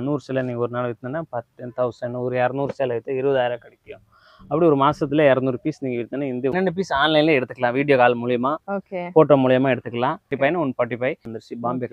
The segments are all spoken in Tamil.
நூறு சேலை நீங்கள் ஒரு நாள் விற்றுனா பத்து தௌசண்ட் ஒரு இரநூறு சேலை விற்று இருபதாயிரம் கிடைக்கும் அப்படி ஒரு மாசத்துல இரநூறு பீஸ் நீங்கள் விற்றுனா இந்த ரெண்டு பீஸ் ஆன்லைன்ல எடுத்துக்கலாம். வீடியோ கால் மூலியமா ஓகே ஃபோட்டோ மூலியமா எடுத்துக்கலாம். Forty five one forty five வந்துருச்சு பாம்பே.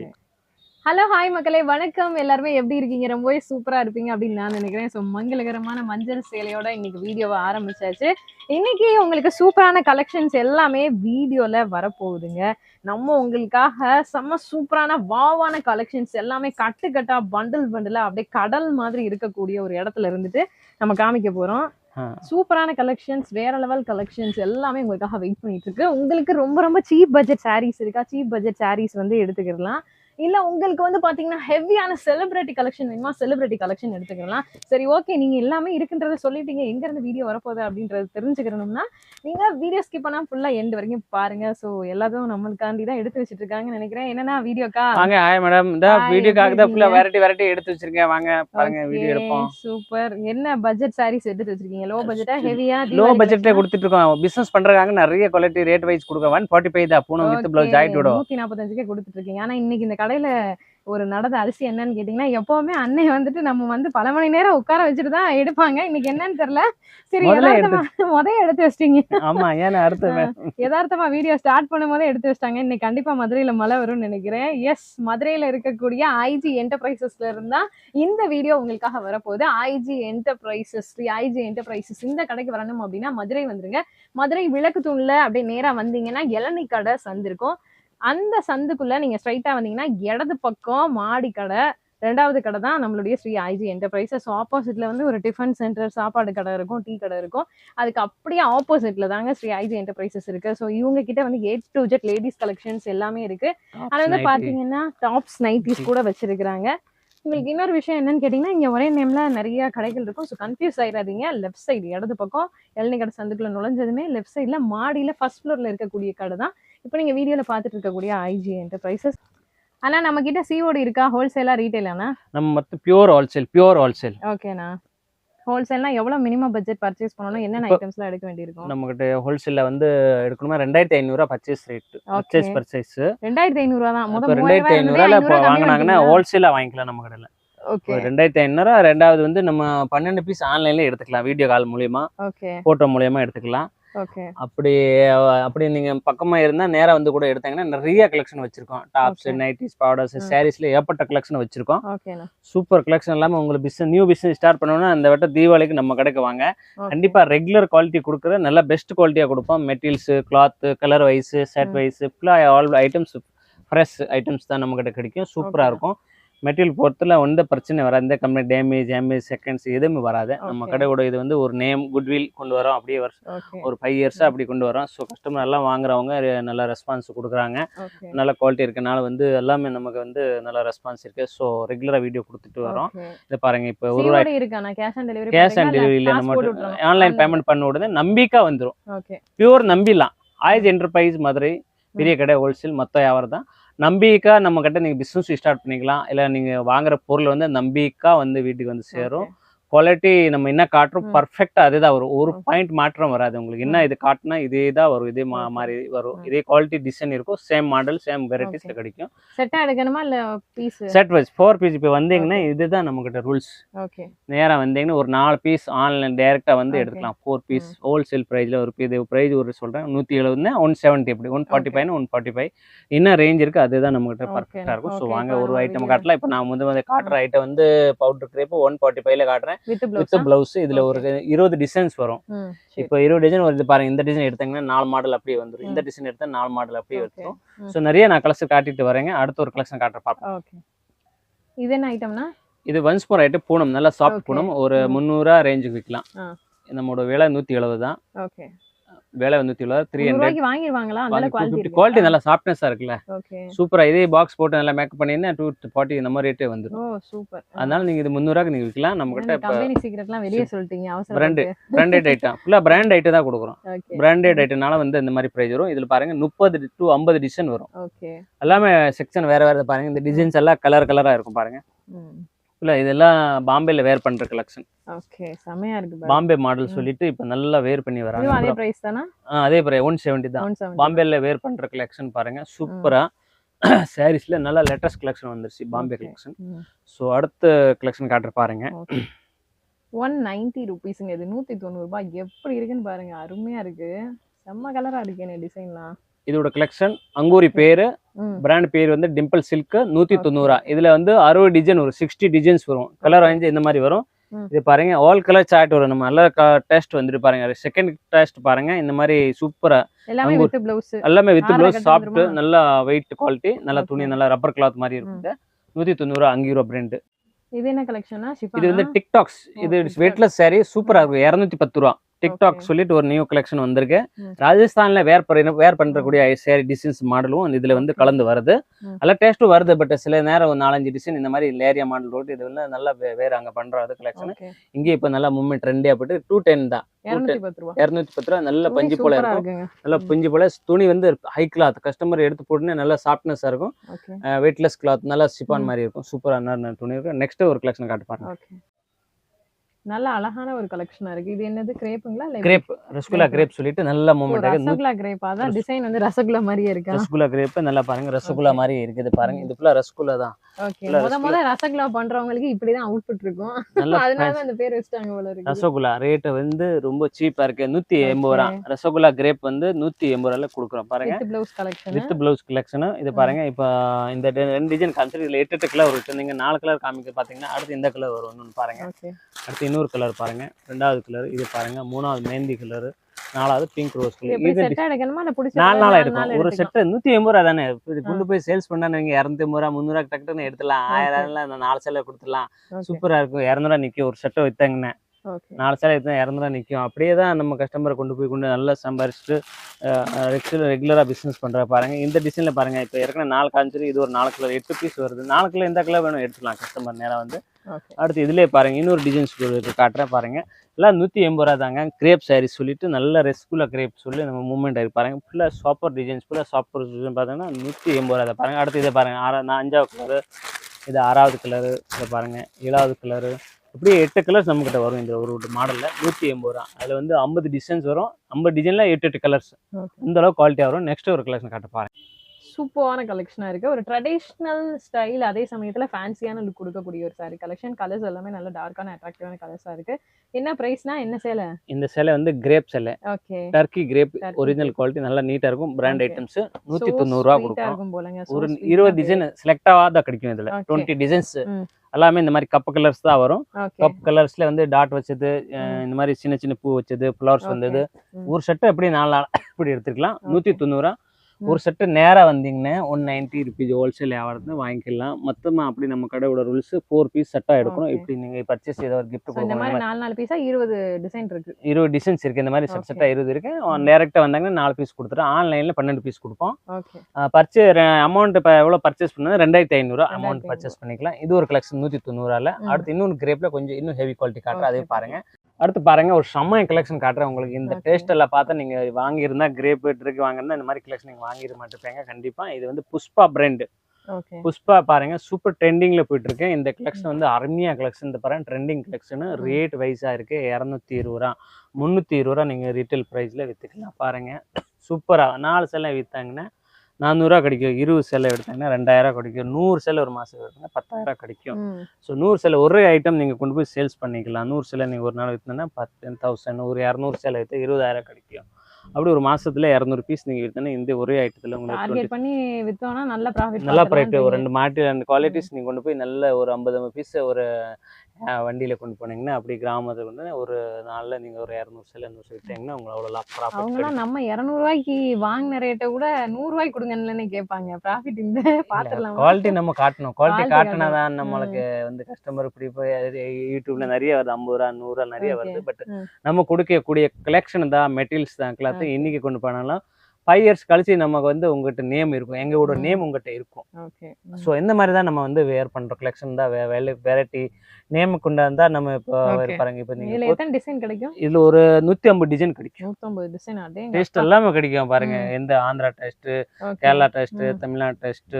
ஹலோ ஹாய் மக்களே. வணக்கம். எல்லாருமே எப்படி இருக்கீங்க? ரொம்பவே சூப்பரா இருப்பீங்க அப்படின்னு நான் நினைக்கிறேன். ஸோ மங்களகரமான மஞ்சள் சேலையோட இன்னைக்கு வீடியோவை ஆரம்பிச்சாச்சு. இன்னைக்கு உங்களுக்கு சூப்பரான கலெக்ஷன்ஸ் எல்லாமே வீடியோல வரப்போகுதுங்க. நம்ம உங்களுக்காக செம்ம சூப்பரான வாவான கலெக்ஷன்ஸ் எல்லாமே கட்டு கட்டா பண்டில் பண்டிலா அப்படியே கடல் மாதிரி இருக்கக்கூடிய ஒரு இடத்துல இருந்துட்டு நம்ம காமிக்க போறோம். ஆ. சூப்பரான கலெக்ஷன்ஸ் வேற லெவல் கலெக்ஷன்ஸ் எல்லாமே உங்களுக்காக வெயிட் பண்ணிட்டு இருக்கு. உங்களுக்கு ரொம்ப ரொம்ப சீப் பட்ஜெட் சாரீஸ் இருக்கா? சீப் பட்ஜெட் சாரீஸ் வந்து எடுத்துக்கிடலாம். இல்ல உங்களுக்கு வந்து பாத்தீங்கன்னா ஹெவியான செலிபிரிட்டி கலெக்ஷன் வேணுமா? செலிபிரிட்டி கலெக்ஷன் எடுத்துக்கலாம். சரி ஓகே நீங்க எல்லாமே இருக்குன்றத சொல்லிட்டீங்க. எங்க இருந்து வீடியோ வரப்போகுது அப்படின்றது தெரிஞ்சுக்கணும்னா நீங்க வீடியோ ஸ்கிப் பண்ணா ஃபுல்லா எண்ட் வரைக்கும் பாருங்க. சோ எல்லாத்தையும் நம்மளுக்காண்டி தான் எடுத்து வச்சிட்டு இருக்காங்கன்னு நினைக்கிறேன் என்னன்னா வீடியோக்கா வாங்க ஹாய் மேடம் இந்த வீடியோக்காக தான் ஃபுல்லா வெரைட்டி வெரைட்டி எடுத்து வச்சிருக்கேன். வாங்க பாருங்க வீடியோ எடுப்போம். சூப்பர் என்ன பட்ஜெட் சாரீஸ் எடுத்து வச்சிருக்கீங்க? லோ பட்ஜெட்டா ஹெவியா லோ பட்ஜெட்ல கொடுத்துட்டு இருக்கோம். பிசினஸ் பண்றதுக்காக நிறைய குவாலிட்டி ரேட் வைஸ் கொடுக்க ஒன் ஃபார்ட்டி ஃபைவ் தான். பூனம் வித் பிளவுஸ் ஆயிட்டு விடும். நூத்தி நாற்பத்தஞ்சுக்கே கொடுத்துட்டு இருக்கீங்க. ஆனா இன்னைக்கு இந்த கடையில ஒரு நடந்த அரிசி என்னன்னு கேட்டீங்கன்னா எப்பவுமே அன்னை வந்துட்டு நம்ம வந்து பல மணி நேரம் உட்கார வச்சுட்டு தான் எடுப்பாங்க. இன்னைக்கு என்னன்னு தெரியல. சரி யதார்த்தமா எடுத்து வச்சிட்டீங்க. ஆமா ஏன்னா அடுத்த யதார்த்தமா வீடியோ ஸ்டார்ட் பண்ணும் போதே எடுத்து வச்சிட்டாங்க. இன்னைக்கு கண்டிப்பா மதுரையில மழை வரும்னு நினைக்கிறேன். எஸ் மதுரையில இருக்கக்கூடிய ஐஜி என்டர்பிரைசஸ்ல இருந்தா இந்த வீடியோ உங்களுக்காக வரப்போகுது. IG enterprises Shri IG enterprises இந்த கடைக்கு வரணும் அப்படின்னா மதுரை வந்துருங்க. மதுரை விளக்கு தூண்ல அப்படியே நேரா வந்தீங்கன்னா இளநீ கடை சந்து இருக்கும் அந்த சந்துக்குள்ள நீங்க ஸ்ட்ரைட்டா வந்தீங்கன்னா இடது பக்கம் மாடி கடை ரெண்டாவது கடை தான் நம்மளுடைய ஸ்ரீ ஐஜி என்டர்பிரைசஸ் ஆப்போசிட்ல வந்து ஒரு டிஃபன் சென்டர் சாப்பாடு கடை இருக்கும் டீ கடை இருக்கும். அதுக்கு அப்படியே ஆப்போசிட்ல தாங்க ஸ்ரீ ஐஜி என்டர்பிரைசஸ் இருக்கு. ஸோ இவங்க கிட்ட வந்து A to Z ladies collections எல்லாமே இருக்கு. அது வந்து பாத்தீங்கன்னா டாப்ஸ் நைட்டிஸ் கூட வச்சிருக்காங்க உங்களுக்கு இன்னொரு விஷயம் என்னன்னு கேட்டீங்கன்னா இங்க ஒரே நேம்ல நிறைய கடைகள் இருக்கும். ஸோ கன்ஃபியூஸ் ஆயிடாதீங்க. லெஃப்ட் சைடு இடது பக்கம் இளநீ கடை சந்துக்குள்ள நுழைஞ்சதுமே லெஃப்ட் சைடுல மாடியில ஃபர்ஸ்ட் ஃப்ளோர்ல இருக்கக்கூடிய கடை தான். இப்போ நீங்க வீடியோல பார்த்துட்டு இருக்கக்கூடிய ஐஜி என்டர்பிரைசஸ் ஆனா நம்ம கிட்ட சிஓடி இருக்கா? ஹோல்சேலா ரீட்டைலானா நம்ம மொத்தம் பியூர் ஹோல்சேல் பியூர் ஹோல்சேல் ஓகேண்ணா ஹோல்சேல்னா எவ்வளவு மினிமம் பட்ஜெட் பர்ச்சேஸ் பண்ணணும்? என்னென்ன ஐட்டம்ஸ்லாம் எடுக்க வேண்டியிருக்கும்? நம்ம கிட்ட ஹோல்சேல்ல வந்து எடுக்கணுமா ரெண்டாயிரத்தி ஐநூறுரூவா பர்ச்சேஸ் ரேட் பர்ச்சேஸ் பர்ச்சேஸ் ரெண்டாயிரத்தி ஐநூறுவா தான். இப்போ முதல் ரெண்டாயிரத்தி ஐநூறுரூவால இப்போ வாங்கினாங்கன்னா ஹோல்சேலா வாங்கிக்கலாம் நம்ம கடையில. ஓகே ரெண்டாயிரத்தி ஐநூறுரூவா ரெண்டாவது வந்து நம்ம பன்னெண்டு பீஸ் ஆன்லைன்ல எடுத்துக்கலாம். வீடியோ கால் மூலியமா ஓகே போட்டோ மூலியமா எடுத்துக்கலாம். அப்படி அப்படி நீங்க பக்கமா இருந்தா நேரா வந்து கூட எடுத்தாங்கன்னா நிறைய கலெக்ஷன் வச்சிருக்கோம். டாப்ஸ். Nighties powders. சாரீஸ்ல ஏற்பட்ட கலெக்ஷன் வச்சிருக்கோம். சூப்பர் கலெக்ஷன் இல்லாம உங்களுக்கு பிசினஸ் நியூ பிசினஸ் ஸ்டார்ட் பண்ணணும்னா அந்த வட்ட தீபாவளிக்கு நம்ம கடைக்கு வாங்க. கண்டிப்பா ரெகுலர் குவாலிட்டி கொடுக்குற நல்ல பெஸ்ட் குவாலிட்டியா கொடுப்போம். Materials cloth colour wise shirt. Wise ஃபுல்லாக ஆல் ஐட்டம்ஸ் ஃப்ரெஷ் ஐட்டம்ஸ் தான் நம்ம கிட்ட கிடைக்கும். சூப்பரா. இருக்கும். மெட்டீரியல் பொறுத்துல எந்த பிரச்சனை வராது. எந்த கம்பெனி டேமேஜ் டேமேஜ் செகண்ட்ஸ் எதுவுமே வராது. நம்ம. கடையோட இது வந்து ஒரு நேம் குட்வில் கொண்டு வரோம். அப்படியே வருஷம் ஒரு ஃபைவ் இயர்ஸாக அப்படி கொண்டு வரோம் ஸோ கஸ்டமர் எல்லாம் வாங்குறவங்க நல்ல ரெஸ்பான்ஸ் கொடுக்குறாங்க. நல்ல குவாலிட்டி இருக்கனால வந்து எல்லாமே நமக்கு வந்து நல்ல ரெஸ்பான்ஸ் இருக்கு. ஸோ ரெகுலராக வீடியோ கொடுத்துட்டு வரோம் இதை பாருங்க இப்போ ஒரு ரூபாய் cash on delivery cash on டெலிவரியில் நம்ம ஆன்லைன் பேமெண்ட் பண்ண உடனே நம்பிக்கை வந்துடும் பியூர் நம்பிடலாம் ஆயுத என்டர்பிரைஸ் மதுரை பெரிய கடை ஹோல்சேல் மொத்த வியாபாரம் தான் நம்பிக்கை நம்ம கிட்ட நீங்கள் பிஸ்னஸ் ஸ்டார்ட் பண்ணிக்கலாம். இல்லை நீங்கள் வாங்குற பொருள் வந்து நம்பிக்கா வந்து வீட்டுக்கு வந்து சேரும். குவாலிட்டி நம்ம என்ன காட்டுறோம் ம். பர்ஃபெக்டா அதே தான் வரும். ஒரு. பாயிண்ட் மாற்றம் வராது. உங்களுக்கு என்ன இது காட்டினா இதே தான் வரும். இதே மா-. மாதிரி வரும். இதே குவாலிட்டி டிசைன் இருக்கும். சேம் மாடல் சேம் வெரைட்டிஸ்ல. கிடைக்கும். செட்டா எடுக்கணுமா இல்ல piece set wise four piece இப்போ வந்தீங்கன்னா இதுதான் நம்ம கிட்ட ரூல்ஸ் ஓகே. நேரா வந்தீங்கன்னா ஒரு நாலு பீஸ் ஆன்லைன் டைரக்டா வந்து Okay. எடுத்துக்கலாம் ஃபோர் பீஸ் ஹோல்சேல் ப்ரைஸ்ல ஒரு இது ப்ரைஸ் ஒரு சொல்றேன். நூத்தி எழுபதுனா ஒன் செவன்ட்டி எப்படி one forty. Five one forty five என்ன ரேஞ்ச் இருக்கு அதுதான் நம்ம கிட்ட Okay. பர்ஃபெக்டா இருக்கும். ஸோ. வாங்க ஒரு ஐட்டம் காட்டலாம். இப்போ நான் வந்து வந்து காட்டுற ஐட்டம் வந்து பவுடர் கிரேப் ஒன் ஃபார்ட்டி ஃபைவ்ல காட்டுறேன். வித் ப்ளவுஸ் இதுல ஒரு இருபது டிசைன்ஸ் வரும். இப்போ இருபது டிசைன் வருது. பாருங்க இந்த டிசைன் எடுத்தாங்கன்னா நாலு மாடல் அப்படியே வந்துடும் இந்த. டிசைன் எடுத்தா நாலு மாடல் அப்படியே. வந்துடும். ஸோ நிறைய நான் கலெக்ஷன் காட்டிட்டு வரேங்க. அடுத்த ஒரு கலெக்ஷன் காட்டுற பார்ப்போம் இது என்ன ஐட்டம்னா இது ஒன்ஸ் மோர் ஐட்டம் பூனம். நல்லா சாஃப்ட். பூனம். ஒரு. முந்நூறுரூவா ரேஞ்சுக்கு விற்கலாம். நம்மளோட விலை நூற்றி எழுபது தான். ஓகே விலை எழுபது த்ரீ ஹண்ட்ரட் வாங்கிடுவாங்களா குவாலிட்டி நல்லா சாஃப்ட்னஸாக இருக்குல்ல. சூப்பரா இதே பாக்ஸ் போட்டு நல்லா மேக்கப் பண்ணீங்கன்னா டூ ஃபார்ட்டி இந்த மாதிரி ரேட்டே வந்துடும் சூப்பர் அதனால நீங்க இது முந்நூறுவாக்கு நீங்க விற்கலாம். நம்ம கிட்ட இப்போ கம்பெனி சீக்கிரட்லாம் வெளியே சொல்லிட்டீங்க. அவசரம் பிராண்டட் ஐட்டம் ஃபுல்லாக பிராண்ட் ஐட்டம் தான் கொடுக்குறோம். பிராண்டட் ஐட்டம்னால வந்து இந்த மாதிரி ப்ரைஸ் வரும். இதுல பாருங்க முப்பது டு ஐம்பது டிசைன் வரும். எல்லாமே செக்ஷன் வேற வேற பாருங்க. இந்த டிசைன்ஸ் எல்லாம் கலர் கலரா இருக்கும் பாருங்க. இல்ல இதெல்லாம் பாம்பேல வேர் பண்ற கலெக்ஷன் ஓகே செமையா இருக்கு. பாம்பே மாடல். சொல்லிட்டு இப்ப நல்லா வேர் பண்ணி வராங்க அதே பிரைஸ் தானா? அதே பிரைஸ் ஒன் செவன்ட்டி தான். பாம்பேல வேர் பண்ற கலெக்ஷன் பாருங்க சூப்பரா சாரீஸ்ல நல்ல லேட்டஸ்ட் கலெக்ஷன் வந்துருச்சு பாம்பே. கலெக்ஷன் ஸோ அடுத்த கலெக்ஷன் காட்டுற பாருங்க. ஒன் நைன்டி ருபீஸுங்க இது தொண்ணூறு ரூபாய். எப்படி இருக்குன்னு பாருங்க அருமையா இருக்கு. செம்ம கலரா இருக்கேனே டிசைன்லாம் இதோட கலெக்ஷன் அங்கூரி பேரு பிராண்ட் பேர் வந்து டிம்பிள் சில்க் நூத்தி தொண்ணூறா. இதுல வந்து அறுபது டிசைன் வரும் சிக்ஸ்டி டிசைன்ஸ் வரும். கலர் வாங்கி இந்த மாதிரி வரும். இது பாருங்க ஆல் கலர் சார்ட் வரும். நம்ம நல்ல டெஸ்ட் வந்துட்டு பாருங்க. செகண்ட் டெஸ்ட் பாருங்க. இந்த மாதிரி சூப்பரா எல்லாமே. With blouse soft? நல்லா வெயிட் குவாலிட்டி நல்லா துணி. நல்லா ரப்பர் கிளாத் மாதிரி இருக்கும் நூத்தி தொண்ணூறு அங்கீரோ பிராண்ட் இது என்ன கலெக்ஷனா இது வந்து டிக்டாக்ஸ் இது. வெயிட்லெஸ் saree சூப்பரா இருக்கும் இரநூத்தி பத்து ரூபா. டிக்டாக். சொல்லிட்டு ஒரு நியூ கலெக்ஷன் வந்திருக்கு. ராஜஸ்தான்ல வேர் வேர் பண்றக்கூடிய saree டிசைன்ஸ் மாடலும் இதுல வந்து. கலந்து வருது. நல்ல டேஸ்ட்டும் வருது பட் சில நேரம் ஒரு நாலஞ்சு டிசைன் இந்த மாதிரி லேரியா மாடல் ரோட்டு இது வந்து நல்லா வேற அங்க பண்றது கலெக்ஷன் ஓகே இங்கே இப்ப நல்லா மூவ்மெண்ட் ட்ரெண்டியா போட்டு டூ டென் தான். இருநூத்தி பத்து ரூபா. நல்ல பஞ்சு போல சூப்பரா இருக்கும். நல்ல. பஞ்சு போல துணி வந்து ஹை கிளாத் கஸ்டமர் எடுத்து போட்டுன்னு நல்லா சாஃப்ட்னஸா இருக்கும். வெயிட்லெஸ் கிளாத் நல்லா சிப்பான். மாதிரி இருக்கும். சூப்பரான துணி இருக்கும். நெக்ஸ்ட் ஒரு கலெக்ஷன் காட்டு பாருங்க. நல்ல அழகான ஒரு கலெக்ஷனா இருக்கு. இது என்னது கிரேப்புங்களா இல்ல கிரேப் ரசகுல்லா. கிரேப் சொல்லிட்டு நல்ல ஓ, மூவ்மெண்ட் ஆகுது ரசகுல்லா கிரேப் அதான் டிசைன் வந்து ரசகுல்லா மாதிரியே இருக்கா? ரசகுல்லா கிரேப் நல்லா பாருங்க. ரசகுல்லா Okay. மாதிரி இருக்குது பாருங்க. இது ஃபுல்லா ரசகுல்லா தான். ஓகே முத. முத ரசகுல்லா பண்றவங்களுக்கு இப்படிதான் அவுட்புட் இருக்கும். அதனால. அந்த பேர் வச்சுட்டாங்க போல இருக்கு. ரசகுல்லா ரேட் வந்து ரொம்ப சீப்பா இருக்கு. நூத்தி எண்பது ரூபா. Okay. ரசகுல்லா கிரேப் வந்து நூத்தி எண்பது ரூபாய்ல கொடுக்குறோம் பாருங்க. With blouse collection with blouse collection இது பாருங்க இப்போ இந்த ரெண்டு டிசைன் காமிச்சிட்டு இதுல எட்டு கலர் இருக்கு நீங்க நாலு கலர் காமிக்க பாத்தீங்கன்னா அடுத்து இந்த கலர் வரும் பாருங்க. அடுத்து இன்னொரு கலர் பாருங்க. ரெண்டாவது கலர் இது பாருங்க. மூணாவது மெஹந்தி கலர் நாலாவது பிங்க் ரோஸ் கலர் இது நாலு நாள் எடுக்கும் ஒரு செட்டு நூத்தி எண்பது ரூபா தானே? கொண்டு போய் சேல்ஸ் பண்ணா நீங்க இரநூத்தி ஐம்பது ரூபா முந்நூறு ரூபா டக்குன்னு எடுத்துலாம். ஆயிரம் நாலு சேலை கொடுத்துடலாம். ஓகே. சூப்பரா இருக்கும். இரநூறுவா நிக்கும். ஒரு செட்டை வித்தாங்கன்னு. நாலு சேலை வித்தா இரநூறுவா நிக்கும். அப்படியே தான் நம்ம கஸ்டமரை கொண்டு போய் கொண்டு நல்லா சம்பாரிச்சுட்டு ரெகுலர் ரெகுலரா பிசினஸ் பண்ற பாருங்க. இந்த டிசைன்ல பாருங்க. இப்போ ஏற்கனவே நாலு காமிச்சிரு இது ஒரு நாலு கலர் எட்டு பீஸ் வருது. நாலு கலர் எந்த கலர் வேணும் எடுத்துக்கலாம். கஸ்டமர் நேரா வந்து. அடுத்து இதுலயே பாருங்க இன்னொரு டிசைன்ஸ் காட்டுறேன் பாருங்க. எல்லாம் நூற்றி எண்பது ரூபா தாங்க. கிரேப் சாரீஸ் சொல்லிட்டு நல்ல ரெஸ்குலா கிரேப் சொல்லி நம்ம மூவ்மெண்ட் ஆகி பாருங்க. ஃபுல்லாக சாப்பர் டிசைன்ஸ் ஃபுல்லாக சாப்பர் டிசைன் பார்த்தீங்கன்னா நூற்றி எண்பது ரூபா தான். பாருங்க அடுத்து இதை பாருங்க ஆறா நான் அஞ்சாவது கலரு இது ஆறாவது கலரு இதை பாருங்க ஏழாவது கலரு இப்படியே எட்டு கலர்ஸ் நம்மக்கிட்ட வரும் இந்த ஒரு மாடலில் நூற்றி எண்பது ரூபா அதில் வந்து ஐம்பது டிசைன்ஸ் வரும். ஐம்பது டிசைனில் எட்டு எட்டு கலர்ஸ் இந்த அளவுக்கு குவாலிட்டியாக வரும். நெக்ஸ்ட் ஒரு கலெக்ஷன் காட்ட பாருங்க சூப்பரான கலெக்ஷனா இருக்கு. ஒரு ட்ரெடிஷ்னல் ஸ்டைல் அதே சமயத்துல ஃபேன்சியான லுக் கொடுக்கக்கூடிய ஒரு சாரி கலெக்ஷன் கலர்ஸ் எல்லாமே நல்ல டார்க்கான அட்ராக்டிவான கலர்ஸா இருக்கு. என்ன பிரைஸ்னா என்ன சேலை? இந்த சேலை வந்து கிரேப் சேலை. Okay turkey crepe original quality நல்லா நீட்டாக இருக்கும். பிராண்ட். ஐட்டம்ஸ் நூற்றி தொண்ணூறுரூவா கொடுக்கும். போலங்க. ஒரு இருபது டிசைன் செலக்டாக தான் கிடைக்கும் இதுல. Twenty designs. எல்லாமே இந்த மாதிரி கப்பு கலர்ஸ் தான் வரும். கப் கலர்ஸ்ல வந்து டாட் வச்சது. இந்த மாதிரி சின்ன சின்ன பூ வச்சது ஃப்ளவர்ஸ். வந்தது. ஒரு செட்டு எப்படி நாலு இப்படி எடுத்துக்கலாம் நூத்தி. தொண்ணூறா. ஒரு செட்டு நேரா வந்தீங்கன்னா ஒன் நைன்டி ருபீஸ் ஹோல்சேல் வியாபாரத்தை வாங்கிக்கலாம். மொத்தமா அப்படி நம்ம கடையோட ரூல்ஸ் ஃபோர் பீஸ் செட்டா எடுக்கணும். இப்படி நீங்க பர்ச்சேஸ் ஏதோ ஒரு கிஃப்ட் கொடுக்கணும். மாதிரி நாலு நாலு பீஸா இருபது டிசைன் இருக்கு. இருபது டிசைன்ஸ் இருக்கு. இந்த மாதிரி செட் Okay. செட்டா இருபது இருக்கு. ம். டேரக்டா வந்தாங்கன்னா நாலு பீஸ் கொடுத்துரும் ஆன்லைன்ல பன்னெண்டு பீஸ் கொடுப்போம். பர்ச்சே அமௌண்ட் இப்போ எவ்வளோ பர்ச்சேஸ் பண்ணது ரெண்டாயிரத்தி ஐநூறு அமௌண்ட் 2500. பர்ச்சேஸ் பண்ணிக்கலாம். இது ஒரு கலெக்ஷன் நூற்றி தொண்ணூறால. அடுத்து இன்னொன்று கிரேப்ல கொஞ்சம் இன்னும் ஹெவி குவாலிட்டி Okay, அதே பாருங்க. அடுத்து பாருங்க ஒரு செம்ம கலெக்ஷன் காட்டுறேன் உங்களுக்கு. இந்த. டேஸ்ட் எல்லாம் பார்த்தா நீங்க வாங்கியிருந்தா கிரேப் இருக்கு வாங்கிருந்தா இந்த மாதிரி கலெக்ஷன் நீங்க வாங்கிட மாட்டிருப்பீங்க கண்டிப்பா. இது வந்து புஷ்பா பிராண்ட் புஷ்பா பாருங்க சூப்பர் ட்ரெண்டிங்ல போயிட்டு இருக்கு இந்த கலெக்ஷன் வந்து அருமையா கலெக்ஷன் இந்த பாருங்க ட்ரெண்டிங் கலெக்ஷன். ரேட் வைஸா இருக்கு. இரநூத்தி இருபது ரூபா முந்நூற்றி இருபது ரூபா நீங்க ரீட்டைல் ப்ரைஸ்ல வித்துக்கலாம். பாருங்க சூப்பரா நாலு சேலை வித்தாங்கன்னா நானூறுரூவா கிடைக்கும். இருபது சேலை எடுத்தாங்கன்னா ரெண்டாயிரம் கிடைக்கும். நூறு சேலை ஒரு மாசம் எடுத்தாங்கன்னா பத்தாயிரம் கிடைக்கும். ஸோ நூறு சேலை ஒரே ஐட்டம் நீங்கள் கொண்டு போய் சேல்ஸ் பண்ணிக்கலாம். நூறு சேலை நீங்கள் ஒரு நாள் விற்றுனா பத்து தௌசண்ட் ஒரு இரநூறு சேலை விற்று இருபதாயிரம் கிடைக்கும். அப்படி ஒரு மாசத்துல இரநூறு பீஸ் நீங்கள் விற்றுனா இந்த ஒரே ஐட்டத்தில் உங்களுக்கு பண்ணி வித்தோம்னா நல்ல ப்ராஃபிட் நல்லா ப்ரைட் ஒரு ரெண்டு மாட்டி ரெண்டு குவாலிட்டிஸ் நீங்கள் கொண்டு போய் நல்ல ஒரு ஐம்பது பீஸ் ஒரு வண்டியில கொண்டு போனீங்கன்னா அப்படி கிராமத்துக்கு வந்து ஒரு நாளில் நீங்கள் ஒரு இரநூறு சேலை நூறு சேலை விற்றீங்கன்னா உங்களுக்கு அவ்வளோ ப்ராஃபிட் அவங்கலாம் நம்ம இரநூறுவாய்க்கு வாங்கின ரேட்டை விட நூறு ரூபாய்க்கு கொடுங்கன்னு கேட்பாங்க. ப்ராஃபிட் இந்த பாத்துடலாம் குவாலிட்டி நம்ம காட்டணும். குவாலிட்டி காட்டினா. தான் நம்மளுக்கு வந்து கஸ்டமர் இப்படி போய் யூடியூப்ல நிறைய வருது. ஐம்பது ரூபா நூறு ரூபா நிறைய. வருது. பட். நம்ம கொடுக்கக்கூடிய கலெக்ஷன் தான் மெட்டீரியல்ஸ் தான் கிளாத் இன்னைக்கு கொண்டு போனாலும் ஃபைவ் இயர்ஸ் கழிச்சு நமக்கு வந்து உங்ககிட்ட நேம் இருக்கும். எங்களோட. நேம் உங்ககிட்ட இருக்கும். ஸோ இந்த மாதிரி தான் நம்ம வந்து வேர் பண்றோம். கலெக்ஷன் தான் வெரைட்டி நேம் கொண்டாந்தா நம்ம இப்போ. பாருங்க. இப்போ நீங்க எத்தனை டிசைன் கிடைக்கும்? இதுல ஒரு நூத்தி ஐம்பது டிசைன் கிடைக்கும். நூத்தம்பது டிசைன் டேஸ்ட் எல்லாமே கிடைக்கும் பாருங்க. எந்த Andhra taste. Kerala taste. Tamil Nadu taste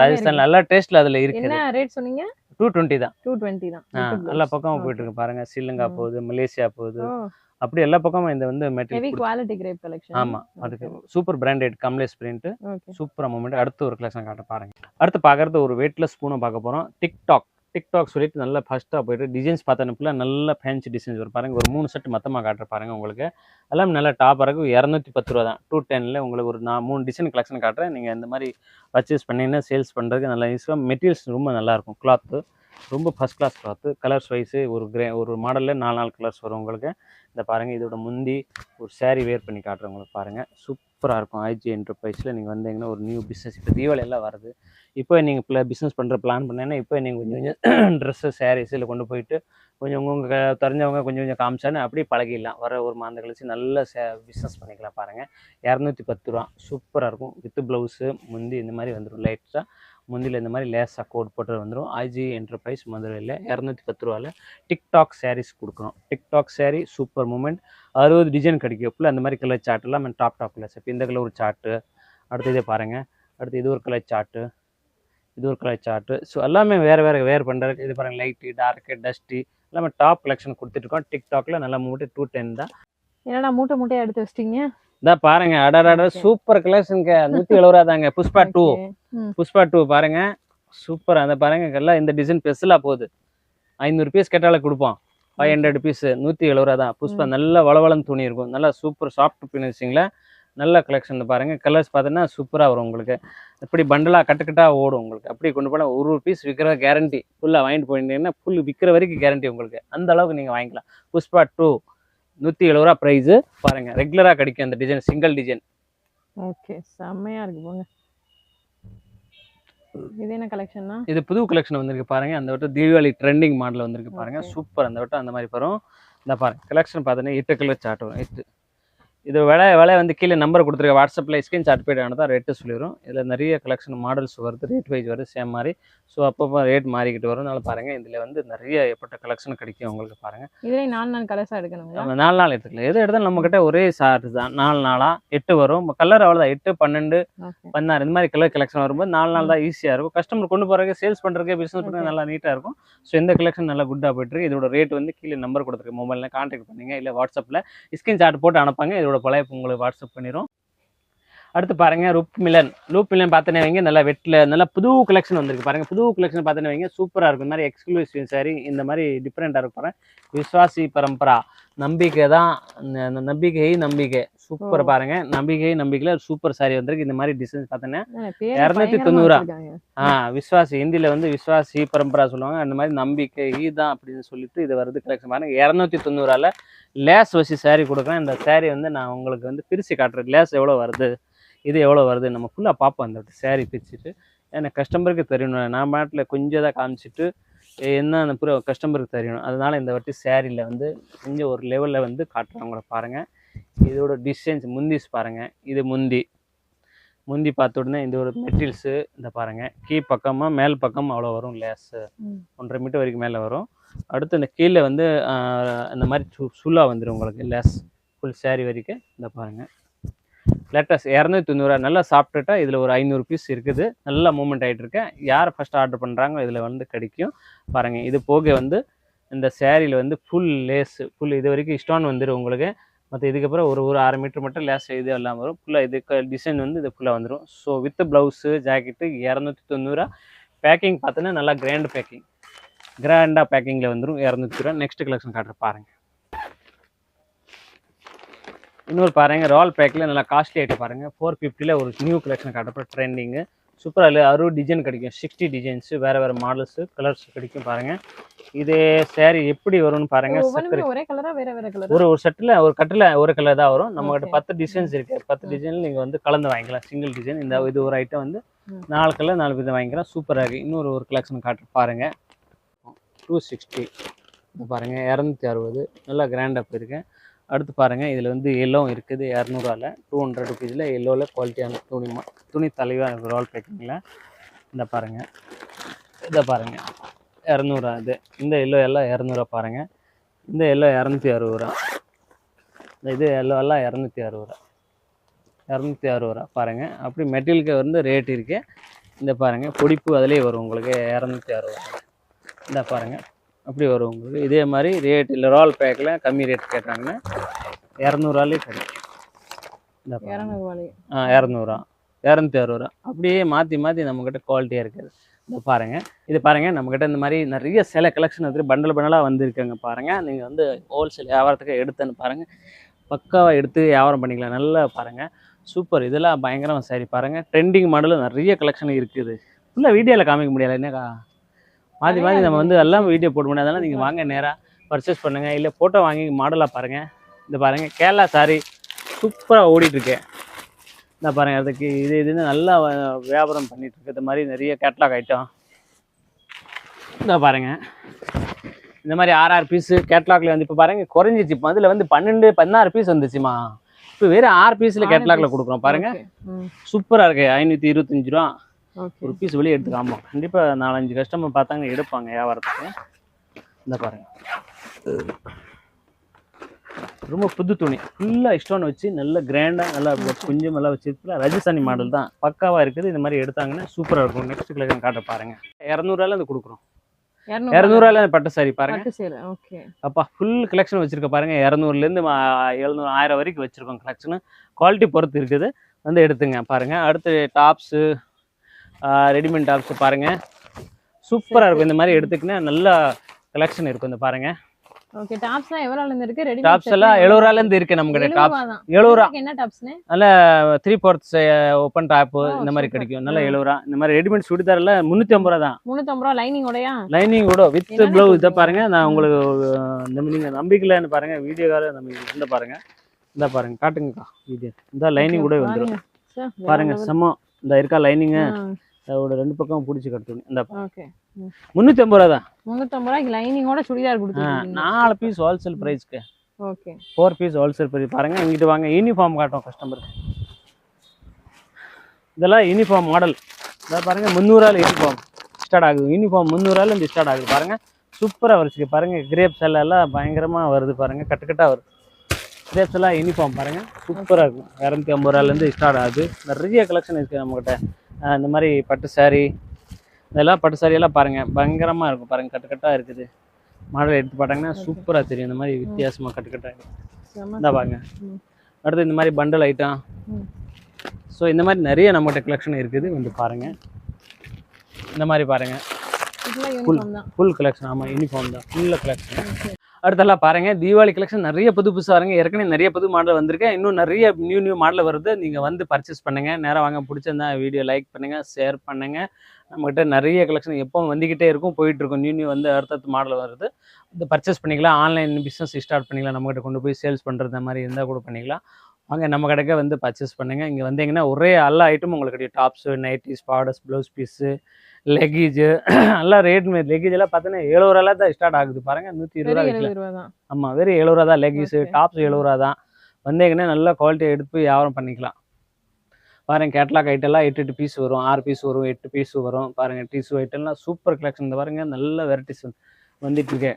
Rajasthan இருக்கு. எல்லா டேஸ்ட்ல அதுல இருக்குது. என்ன ரேட் சொன்னீங்க? டூ டுவெண்ட்டி தான். டூ டுவெண்ட்டி தான். எல்லா Okay. போயிட்டு இருக்கு பாருங்க. ஸ்ரீலங்கா. போகுது மலேசியா போகுது. அப்படி எல்லா பக்கமும் இந்த வந்து மெட்டீரியல் குவாலிட்டி கிரேப் கலெக்ஷன் ஆமா அதுக்கு சூப்பர் பிராண்டட் கம்லேஸ் பிரிண்ட் சூப்பரா மூமெண்ட் அடுத்து ஒரு கலெக்ஷன் காட்ட பாருங்க. அடுத்து பார்க்கறது ஒரு வெயிட்லெஸ் ஸ்பூனை பார்க்க போறோம். டிக்டாக் டிக்டாக் சொல்லிட்டு நல்லா ஃபர்ஸ்ட்டாக போயிட்டு டிசைன்ஸ் பார்த்தா நல்ல ஃபேன்சி டிசைன்ஸ் வரும். பாருங்க ஒரு மூணு செட் மொத்தமாக காட்டுற பாருங்க உங்களுக்கு. எல்லாம் நல்ல டாப் இருக்கு. இரநூத்தி பத்து ரூபா தான். டூ டென்னில் உங்களுக்கு ஒரு நான் மூணு டிசைன் கலெக்ஷன் காட்டுறேன். நீங்கள் இந்த மாதிரி பர்ச்சேஸ் பண்ணீங்கன்னா சேல்ஸ் பண்ணுறதுக்கு நல்லா ஈஸியாக மெட்டீரியல்ஸ் ரொம்ப நல்லா இருக்கும். கிளாத்து ரொம்ப first class cloth colours wise ஒரு கிரே ஒரு மாடலில் நாலு நாலு கலர்ஸ் வரும் உங்களுக்கு. இந்த பாருங்கள் இதோட முந்தி ஒரு சேரீ வேர் பண்ணி காட்டுறேன் உங்களுக்கு பாருங்கள் சூப்பராக இருக்கும் ஐஜி என்டர்பிரைஸில் நீங்கள் வந்தீங்கன்னா ஒரு நியூ பிஸ்னஸ் இப்போ தீபாவளி எல்லாம் வருது. இப்போ நீங்கள் இப்போ பிஸ்னஸ் பண்ணுற பிளான் பண்ணீங்கன்னா இப்போ நீங்கள் கொஞ்சம் கொஞ்சம் ட்ரெஸ்ஸு சாரீஸ் இல்லை கொண்டு போயிட்டு கொஞ்சம் உங்கள் தெரிஞ்சவங்க கொஞ்சம் கொஞ்சம் காமிச்சானு அப்படியே பழகிடலாம். வர ஒரு மாதம் கழிச்சு நல்ல சே பிஸ்னஸ் பண்ணிக்கலாம் பாருங்கள் இரநூத்தி பத்து ரூபா. சூப்பராக இருக்கும். வித்து ப்ளவுஸு முந்தி இந்த மாதிரி வந்துடும். லைட்டாக முந்தியில் இந்த மாதிரி லேஸாக கோட் போட்டு வந்துடும் ஐஜி என்டர்பிரைஸ் மதுரையில் இரநூத்தி பத்து ரூபாவில் டிக்டாக் சாரீஸ் கொடுக்குறோம் டிக்டாக் சாரீ சூப்பர் மூமெண்ட் அறுபது டிசைன் கிடைக்கும் ஃபுல்லாக அந்த மாதிரி கலர் சார்ட்டெல்லாம் டாப் டாப் கலர்ஸ் இப்போ இந்த கலர் ஒரு சார்ட்டு அடுத்து இதே பாருங்கள் அடுத்து இது ஒரு கலர் சார்ட்டு இது ஒரு கலர் சார்ட்டு ஸோ எல்லாமே வேறு வேறு வேர் பண்ணுறது இது பாருங்கள் லைட்டு டார்க்கு டஸ்ட்டு எல்லாமே டாப் கலெக்ஷன் கொடுத்துட்ருக்கோம் டிக்டாக்ல நல்லா மூட்டு டூ டென் தான். என்னடா மூட்டை மூட்டையாக எடுத்து வச்சிட்டிங்க? இதா பாருங்க அடடட. சூப்பர் கலெக்ஷனுங்க நூற்றி எழுபது ரூபா தாங்க புஷ்பா டூ. புஷ்பா டூ பாருங்க. சூப்பர் அந்த பாருங்க எல்லாம் இந்த டிசைன் ஸ்பெஷலாக போகுது. ஐநூறு பீஸ் கேட்டாலே கொடுப்போம். ஃபைவ் ஹண்ட்ரட் பீஸ் நூற்றி எழுபது ரூபா தான் புஷ்பா. நல்ல வளவளன்னு துணி இருக்கும். நல்லா சூப்பர் சாஃப்ட் ஃபினிஷிங்கில் நல்ல கலெக்ஷன் பாருங்க. கலர்ஸ் பார்த்தீங்கன்னா சூப்பராக வரும் உங்களுக்கு. இப்படி பண்டலாக கட்டுக்கட்டாக ஓடும் உங்களுக்கு. அப்படி கொண்டு போனால் ஒரு ஒரு பீஸ் விற்கிற கேரண்டி ஃபுல்லாக வாங்கிட்டு போயிருந்தீங்கன்னா ஃபுல் விற்கிற வரைக்கும் கேரண்டி உங்களுக்கு. அந்த அளவுக்கு நீங்கள் வாங்கிக்கலாம். புஷ்பா டூ நூற்றி எழுபது ரூபா ப்ரைஸு பாருங்கள் ரெகுலராக கிடைக்கும் அந்த டிசைன் சிங்கிள் டிசைன் ஓகே செம்மையா இருக்கு போங்க. இது என்ன கலெக்ஷன்னா இது புது கலெக்ஷன் வந்திருக்கு பாருங்க. அந்த வட்டம் தீபாவளி ட்ரெண்டிங் மாடல் வந்திருக்கு பாருங்க. சூப்பர் அந்த வட்டம் அந்த மாதிரி வரும். இந்த பாருங்க. கலெக்ஷன் பார்த்தீங்கன்னா எட்டு கலர் சார்ட் வரும் எட்டு இது விலை விலை வந்து கீழே நம்பர் கொடுத்துருக்க வாட்ஸ்அப்பில் ஸ்கிரீன் சார்ட் போய்ட்டு தான் ரேட்டு சொல்லிடும் இதில் நிறைய கலெக்ஷன் மாடல்ஸ் வருது ரேட் வைஸ் வருது சேம் மாதிரி. ஸோ அப்பப்போ ரேட் மாறிக்கிட்டு வரும். அதனால பாருங்க இதில் வந்து நிறைய ஏற்பட்ட கலெக்ஷன் கிடைக்கும் உங்களுக்கு பாருங்க. இதுல நாலு நாலு கலர்ஸா எடுக்கணுங்களா? நம்ம நாலு நாள் எடுத்துக்கலாம். எது எடுத்தாலும் நம்ம கிட்ட ஒரே சார்ட் தான். நாலு நாளா எட்டு வரும். கலர் அவ்வளோதான் எட்டு பன்னெண்டு பண்ணார் இந்த மாதிரி கலர் கலெக்ஷன் வரும்போது நாலு நாள் தான் ஈஸியாக இருக்கும். கஸ்டமர் கொண்டு போகிறதுக்கு சேல்ஸ் பண்ணுறதுக்கு பிஸ்னஸ் பண்ணுறது நல்லா நீட்டாக இருக்கும். ஸோ இந்த கலெக்ஷன் நல்லா குட்டாக போயிட்டுருக்கு இதோட ரேட் வந்து கீழே நம்பர் கொடுத்துருக்கு மொபைலில் கான்டாக்ட் பண்ணுங்க. இல்லை வாட்ஸ்அப்பில் ஸ்கிரீன் சார்ட் போட்டு அனுப்பாங்க. இதோட பழைய உங்களுக்கு வாட்ஸ்அப் பண்ணிடும் அடுத்து பாருங்க ரூப் மிலன். லூப் மிலன் பார்த்தனே வைங்க நல்லா வெட்டில் நல்லா புது கலெக்ஷன் வந்திருக்கு. பாருங்கள் புது கலெக்ஷன் பார்த்தனே வைங்க சூப்பராக இருக்கும். இந்த மாதிரி எக்ஸ்க்ளூசிவ் சாரி இந்த மாதிரி டிஃப்ரெண்ட்டாக இருக்கும் பாருங்கள் விஸ்வாசி பரம்பரா நம்பிக்கை தான் நம்பிக்கை நம்பிக்கை. சூப்பர். பாருங்க. நம்பிக்கை நம்பிக்கையில் சூப்பர் சாரி வந்திருக்கு. இந்த மாதிரி டிசைன்ஸ் பார்த்தீங்கன்னா பேர் இருநூத்தி தொண்ணூறா? வச்சிருக்காங்க. ஆ விஸ்வாசி ஹிந்தியில் வந்து விஸ்வாசி பரம்பரா சொல்லுவாங்க. அந்த மாதிரி நம்பிக்கை தான் அப்படின்னு சொல்லிட்டு இது வருது கலெக்ஷன் பாருங்க இரநூத்தி தொண்ணூறால லேஸ் வச்சு saree கொடுக்குறேன். இந்த saree வந்து நான் உங்களுக்கு வந்து பிரித்து காட்டுறேன். லேஸ் எவ்வளோ வருது? இது எவ்வளோ வருது நம்ம ஃபுல்லாக பார்ப்போம் அந்த saree பிரிச்சுட்டு. ஏன்னா கஸ்டமருக்கு தெரியணும். நான் பாட்டில் கொஞ்சம் தான் காமிச்சிட்டு என்ன அந்த கஸ்டமருக்கு தெரியணும். அதனால இந்த வாட்டி சேரீல வந்து கொஞ்சம் ஒரு லெவலில் வந்து காட்டுறேன் உங்களை பாருங்கள் இதோட டிசைன்ஸ் முந்திஸ் பாருங்கள் இது முந்தி. முந்தி பார்த்த உடனே இந்த ஒரு மெட்டீரியல்ஸு இந்த பாருங்கள் கீ பக்கமாக மேல் பக்கம் அவ்வளோ வரும் லேஸு. ஒன்றரை மீட்டர் வரைக்கும் மேலே வரும். அடுத்து இந்த கீழே வந்து இந்த மாதிரி சு சுல்லா வந்துடும் உங்களுக்கு லேஸ் ஃபுல் saree வரைக்கும் இந்த பாருங்கள் லேட்டஸ்ட் இரநூத்தி தொண்ணூறுவா நல்லா சாப்பிட்டுட்டா இதில் ஒரு ஐநூறு பீஸ் இருக்குது. நல்லா மூவ்மெண்ட் ஆகிட்டு இருக்கேன் யார் ஃபஸ்ட் ஆர்டர் பண்ணுறாங்களோ இதில் வந்து கிடைக்கும். பாருங்கள் இது போக வந்து இந்த சேரீல வந்து ஃபுல் லேஸ் ஃபுல் இது வரைக்கும் ஸ்டோன் வந்துடும் உங்களுக்கு. மற்ற இதுக்கப்புறம் ஒரு ஒரு அரை மீட்டர் மட்டும் லேஸ் இது இல்லாமல் வரும். ஃபுல்லாக இதுக்கு டிசைன் வந்து இது ஃபுல்லாக வந்துடும் ஸோ வித் ப்ளவுஸு ஜாக்கெட்டு இரநூத்தி தொண்ணூறுவா பேக்கிங் பார்த்தோன்னா நல்லா கிராண்ட் பேக்கிங் கிராண்டாக பேக்கிங்கில் வந்துடும் இரநூத்தி ரூபா. நெக்ஸ்ட் கலெக்ஷன் காட்டுற பாருங்கள் இன்னொரு பாருங்கள் ரால் பேக்கில் நல்லா காஸ்ட்லி ஆகிட்டு பாருங்கள் ஃபோர் ஃபிஃப்டியில் ஒரு நியூ கலெக்ஷன் காட்டுறப்ப ட்ரெண்டிங்கு சூப்பராக இல்லை. அறுபது டிசைன் கிடைக்கும். சிக்ஸ்டி டிசைன்ஸு வேறு வேறு மாடல்ஸு கலர்ஸ் கிடைக்கும் பாருங்க. இதே saree எப்படி வரும்னு பாருங்க. ஒவ்வொன்றுமே சக்கரை ஒரே கலரா வேற வேற கலர் ஒரு ஒரு செட்டில் ஒரு கட்டில் ஒரு கலர் தான் வரும். நம்ம கிட்ட Okay. பத்து டிசைன்ஸ் இருக்கு. பத்து ம். டிசைன் நீங்கள் வந்து கலந்து வாங்கிக்கலாம். சிங்கிள் டிசைன் இந்த இது ஒரு ஐட்டம் வந்து. நாலு கலர் நாலு விதம் வாங்கிக்கலாம். சூப்பராக இருக்கு. இன்னொரு ஒரு கலெக்ஷன் காட்டு பாருங்க. டூ சிக்ஸ்டி பாருங்க. இரநூத்தி அறுபது. நல்லா கிராண்டாக போயிருக்கு. அடுத்து பாருங்கள் இதில் வந்து எல்லோ இருக்குது இரநூறுவால டூ ஹண்ட்ரட் ருபீஸில் எல்லோவில் குவாலிட்டியான துணிமா துணி தலைவாக இருக்குது ரோல் பேக்கிங்கில் இந்த பாருங்கள் இதை பாருங்கள் இரநூறுவா இது இந்த எல்லோ எல்லாம் இரநூறுவா பாருங்கள் இந்த எல்லோ இரநூத்தி அறுபது ரூபா. இந்த இது எல்லோ எல்லாம் இரநூத்தி அறுபது ரூபா. இரநூத்தி அறுபது ரூபா பாருங்கள் அப்படி மெட்டீரியலுக்கு வந்து ரேட் இருக்குது இந்த பாருங்கள் பொடிப்பு அதிலே வரும் உங்களுக்கு இரநூத்தி அறுபது ரூபா. இந்த பாருங்கள் அப்படி வரும் உங்களுக்கு. இதே மாதிரி ரேட் இல்லை ரோல் பேக்கில் கம்மி ரேட் கேட்டாங்கன்னா இரநூறுவாலே கிடைக்கும். ஆ இரநூறுவா இரநூத்தி அறுபது ரூபா. அப்படியே மாற்றி மாற்றி நம்மக்கிட்ட குவாலிட்டியாக இருக்குது. இந்த பாருங்கள் இது பாருங்கள் நம்மக்கிட்ட இந்த மாதிரி நிறைய சில கலெக்ஷன் வந்து பண்டல் பண்டலாக வந்திருக்குங்க பாருங்கள் நீங்கள் வந்து ஹோல்சேல் வியாபாரத்துக்கு எடுத்துன்னு பாருங்கள் பக்காவாக எடுத்து வியாபாரம் பண்ணிக்கலாம். நல்லா பாருங்கள் சூப்பர். இதெல்லாம் பயங்கரமாக சரி பாருங்கள் ட்ரெண்டிங் மாடலும் நிறைய கலெக்ஷன் இருக்குது. ஃபுல்லாக வீடியோவில் காமிக்க முடியல. என்னக்கா? மாற்றி மாற்றி நம்ம வந்து எல்லாம் வீடியோ போட முடியாது. அதெல்லாம் நீங்கள் வாங்க நேராக பர்ச்சேஸ் பண்ணுங்கள் இல்லை ஃபோட்டோ வாங்கி மாடலாக பாருங்கள் இந்த பாருங்கள் கேரளா சாரி சூப்பராக ஓடிட்டுருக்கு. இந்த பாருங்கள் அதுக்கு இது இதுன்னு நல்லா வியாபாரம் பண்ணிட்டு இருக்கு இந்த மாதிரி நிறைய கேட்லாக் ஐட்டம் இந்த பாருங்க. இந்த மாதிரி ஆறு ஆறு பீஸு கேட்லாக்ல வந்து இப்போ பாருங்க குறைஞ்சிச்சு இப்போ அதில் வந்து பன்னெண்டு பதினாறு பீஸ் வந்துச்சுமா. இப்போ வெறும் ஆறு பீஸில் கேட்லாக்ல. கொடுக்குறோம் பாருங்க. ம். சூப்பராக இருக்கு. ஐநூற்றி இருபத்தஞ்சு ரூபா. ஒரு பீஸ் வெளியே எடுத்துக்காம கண்டிப்பாக நாலஞ்சு கஸ்டமர் பார்த்தாங்க எடுப்பாங்க வியாபாரத்துக்கு. இந்த பாருங்க. ரொம்ப புது துணி. ஃபுல்லாக ஸ்டோன் வச்சு நல்ல கிராண்டாக நல்லா கொஞ்சம் நல்லா வச்சு ராஜஸ்தானி மாடல் தான். பக்காவாக இருக்குது. இந்த மாதிரி எடுத்தாங்கன்னா சூப்பராக இருக்கும். நெக்ஸ்ட் கலெக்ஷன் காட்ட பாருங்க. இரநூறுவால இது கொடுக்குறோம். இரநூறு இரநூறுவால இந்த பட்டு சாரி பாருங்க. அப்பா ஃபுல் கலெக்ஷன் வச்சிருக்க பாருங்க. இரநூறுலேருந்து எழுநூறு ஆயிரம் வரைக்கும் வச்சிருக்கோம் கலெக்ஷனு குவாலிட்டி பொறுத்து இருக்குது. வந்து எடுத்துங்க பாருங்க. அடுத்து டாப்ஸு ரெடிமேட் டாப்ஸ் பாருங்க. சூப்பராக இருக்கும். இந்த மாதிரி எடுத்துக்கினா நல்ல கலெக்ஷன் இருக்கும். இந்த பாருங்க. ஓகே டாப்ஸ்லாம் எவ்வளவுல இருந்து இருக்கு? ரெடி டாப்ஸ் எல்லாம் எழுபது ரூபாலேருந்து இருக்கு நம்ம கிட்ட தான். எழுபது ரூபா என்ன டாப்ஸ்னே த்ரீ ஃபோர்த்ஸ் ஓப்பன் டாப்பு ஓ, இந்த மாதிரி. கிடைக்கும். நல்ல ஆ. எழுபது ரூபா இந்த மாதிரி ரெடிமேட் சுடிதார் எல்லாம் முந்நூற்றி ஐம்பது ரூபா தான். முந்நூத்தம்பது ரூபா லைனிங் உடையா லைனிங் கூட வித் ப்ளவுஸ் இதை? பாருங்க. நான். உங்களுக்கு இந்த நீங்கள் நம்பிக்கையில்னு பாருங்க. வீடியோ கால நம்ம இந்த பாருங்க. இந்த பாருங்க. காட்டுங்கக்கா. வீடியோ இந்த லைனிங் கூட வந்துடும் பாருங்க. செம்ம. இந்த இருக்கா லைனிங்கு அதோட ரெண்டு பக்கம் பிடிச்சி கட்டுங்க இந்த முந்நூற்றி ஐம்பது ரூபா தான் முந்நூத்தம்பது ரூபாய்க்கு லைனிங்கோட சுடிதார் கொடுத்துருக்கீங்க. நாலு பீஸ் ஹோல்சேல் ப்ரைஸ்க்கு okay. Four piece wholesale price பாருங்க இங்கிட்டு வாங்க யூனிஃபார்ம் காட்டும் கஸ்டமருக்கு இதெல்லாம் யூனிஃபார்ம் மாடல் இதை பாருங்க முந்நூறுவால யூனிஃபார்ம் ஸ்டார்ட் ஆகுது. யூனிஃபார்ம் முந்நூறுவால இருந்து ஸ்டார்ட் ஆகுது. பாருங்க சூப்பராக வருச்சு பாருங்க கிரேப்ஸ் எல்லாம் எல்லாம் பயங்கரமா வருது பாருங்க. கட்டு கட்டா வருது கிரேப்ஸ் எல்லாம் யூனிஃபார்ம் பாருங்க. சூப்பராக இருக்கும். இரநூத்தி ஐம்பது ரூபாலேருந்து ஸ்டார்ட் ஆகுது. நிறைய கலெக்ஷன் இருக்குது நம்மக்கிட்ட இந்த மாதிரி பட்டு saree இதெல்லாம் பட்டு saree எல்லாம் பாருங்க. பயங்கரமா இருக்கும் பாருங்க. கட்டு கட்டா இருக்குது. மாடல் எடுத்து பாட்டாங்கன்னா சூப்பரா தெரியும். இந்த மாதிரி வித்தியாசமா கட்டு கட்டா இருக்கு. செம இந்த பாருங்க. அடுத்து இந்த மாதிரி பண்டல் ஐட்டம். ஸோ இந்த மாதிரி நிறைய நம்மகிட்ட கலெக்ஷன் இருக்குது. வந்து பாருங்க. இந்த மாதிரி பாருங்க. இதெல்லாம் யூனிஃபார்ம் தான். ஃபுல் கலெக்ஷன் ஆமாம் யூனிஃபார்ம் தான். ஃபுல்லாக கலெக்ஷன். அடுத்தெல்லாம் பாருங்கள் தீபாவளி கலெக்ஷன் நிறைய புது புதுசாக வரங்க. ஏற்கனவே நிறைய புது மாடல் வந்திருக்கு. இன்னும் நிறைய நியூ நியூ மாடல் வருது. நீங்கள் வந்து பர்ச்சேஸ் பண்ணுங்கள் நேராக வாங்க. பிடிச்சிருந்தா வீடியோ லைக் பண்ணுங்கள் ஷேர் பண்ணுங்க. நம்மகிட்ட நிறைய கலெக்ஷன் எப்பவும் வந்துக்கிட்டே இருக்கும். போயிட்டு இருக்கும். நியூ நியூ வந்து அடுத்தடுத்த மாடல் வருது. வந்து பர்ச்சேஸ் பண்ணிக்கலாம். ஆன்லைன் பிஸ்னஸ் ஸ்டார்ட் பண்ணிக்கலாம். நம்மகிட்ட கொண்டு போய் சேல்ஸ் பண்ணுறது மாதிரி இருந்தால் கூட பண்ணிக்கலாம். வாங்க. நம்ம கடைக்க வந்து பர்ச்சேஸ் பண்ணுங்க. இங்கே வந்தீங்கன்னா ஒரே எல்லா ஐட்டமும் உங்களுக்கு கிடைக்கும் டாப்ஸு நைட்டிஸ் பாடஸ் ப்ளவுஸ் பீஸு லெகிஜு எல்லாம் ரேட் லெகிஜ் எல்லாம் பார்த்தீங்கன்னா எழுபது ரூபா தான் ஸ்டார்ட் ஆகுது பாருங்க. நூற்றி இருபது ரூபா தான். ஆமாம் வெறும் எழுபது ரூபா தான் லெகிஸு Okay. டாப்ஸ் எழுபது ரூபா தான். வந்தீங்கன்னா நல்ல குவாலிட்டியை எடுத்து வியாபாரம் பண்ணிக்கலாம். பாருங்க கேட்லாக் ஐட்டம்லாம் எட்டு எட்டு பீஸ் வரும். ஆறு பீஸ் வரும் எட்டு பீஸ் வரும். பாருங்க டிஷ்யூ ஐட்டம்லாம் சூப்பர் கலெக்ஷன் இந்த பாருங்க. நல்ல வெரைட்டிஸ் வந்துட்டு இருக்கு.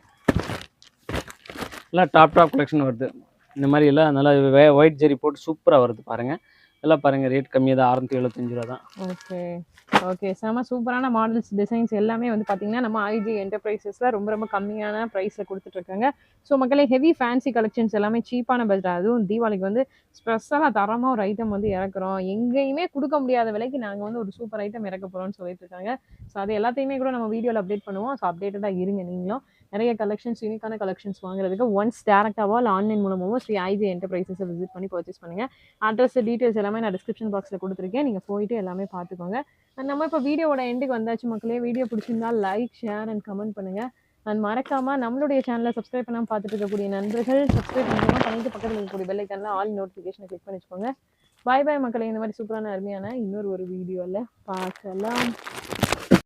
எல்லாம் டாப் டாப் கலெக்ஷன் வருது. இந்த மாதிரி எல்லாம் நல்லா ஒயிட் ஜெரி போட்டு சூப்பராக வருது பாருங்க. எல்லாம் பாருங்க ரேட் கம்மியாக தான் அறுநூத்தி எழுபத்தஞ்சு ரூபா தான். ஓகே. ஓகே செம சூப்பரான மாடல்ஸ் டிசைன்ஸ் எல்லாமே வந்து பார்த்தீங்கன்னா நம்ம ஐஜி என்டர்பிரைசஸில் ரொம்ப ரொம்ப கம்மியான ப்ரைஸில் கொடுத்துட்ருக்காங்க ஸோ மக்களே ஹெவி ஃபேன்சி கலெக்ஷன்ஸ் எல்லாமே சீப்பான பட்ஜெட் அதுவும் தீபாவளிக்கு வந்து ஸ்பெஷலாக தரமாக ஒரு ஐட்டம் வந்து இறக்குறோம். எங்கேயுமே கொடுக்க முடியாத விலைக்கு நாங்கள் வந்து ஒரு சூப்பர் ஐட்டம் இறக்க போகிறோம்னு சொல்லிட்டு இருக்காங்க. ஸோ அது எல்லாத்தையுமே கூட நம்ம வீடியோவில் அப்டேட் பண்ணுவோம். ஸோ அப்டேட்டடாக இருங்க நீங்களும். நிறைய கலெக்ஷன்ஸ் யூனிக்கான கலெக்ஷன்ஸ் வாங்குறதுக்கு ஒன்ஸ் டேரக்டாவோ இல்லை ஆன்லைன் மூலமாகவும் ஸ்ரீ ஐஜி என்டர்பிரைசஸை விசிட் பண்ணி பர்ச்சேஸ் பண்ணுங்கள் அட்ரஸ் டீட்டெயில்ஸ் எல்லாமே நான் டிஸ்கிரிப்ஷன் பாக்ஸில் கொடுத்துருக்கேன். நீங்கள் போயிட்டு எல்லாமே பார்த்துக்கோங்க. நம்ம இப்போ வீடியோவோட எண்டுக்கு வந்தாச்சு மக்களே. வீடியோ பிடிச்சிருந்தா லைக் ஷேர் அண்ட் கமெண்ட் பண்ணுங்க. அண்ட் மறக்காமல் நம்மளுடைய சேனலை சப்ஸ்கிரைப் பண்ணாமல் பார்த்துட்டு இருக்கக்கூடிய நண்பர்கள் சப்ஸ்கிரைப் பண்ணாமல் பண்ணிட்டு பக்கத்தில் இருக்கக்கூடிய பெல் ஐக்கன்ல ஆல் நோட்டிஃபிகேஷனை கிளிக் பண்ணி வச்சுக்கோங்க பாய் பாய் மக்களே. இந்த மாதிரி சூப்பரான அருமையான இன்னொரு ஒரு வீடியோவில் பார்க்கலாம்.